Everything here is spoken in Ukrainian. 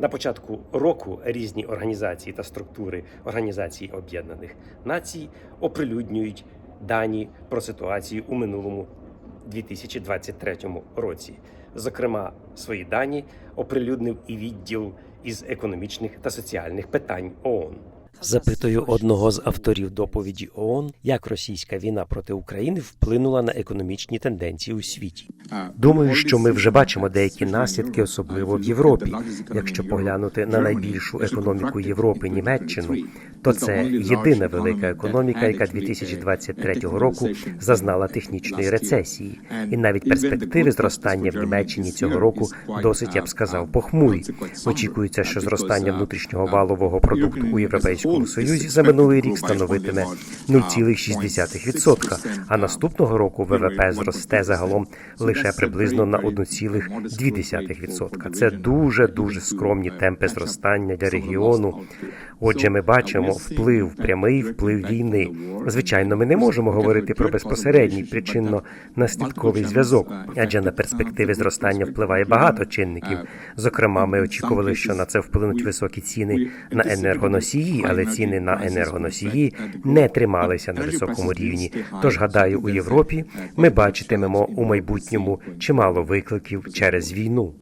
На початку року різні організації та структури Організації Об'єднаних Націй оприлюднюють дані про ситуацію у минулому 2023 році. Зокрема, свої дані оприлюднив і відділ із економічних та соціальних питань ООН. Запитую одного з авторів доповіді ООН, як російська війна проти України вплинула на економічні тенденції у світі. Думаю, що ми вже бачимо деякі наслідки, особливо в Європі. Якщо поглянути на найбільшу економіку Європи Німеччину, то це єдина велика економіка, яка 2023 року зазнала технічної рецесії, і навіть перспективи зростання в Німеччині цього року досить, я б сказав, похмурі. Очікується, що зростання внутрішнього валового продукту у європейському союзі за минулий рік становитиме 0,6%, а наступного року ВВП зросте загалом лише приблизно на 1,2%. Це дуже дуже скромні темпи зростання для регіону. Отже, ми бачимо вплив, прямий вплив війни. Звичайно, ми не можемо говорити про безпосередній причинно-наслідковий зв'язок, адже на перспективи зростання впливає багато чинників. Зокрема, ми очікували, що на це вплинуть високі ціни на енергоносії, але ціни на енергоносії не трималися на високому рівні. Тож, гадаю, у Європі ми бачитимемо у майбутньому чимало викликів через війну.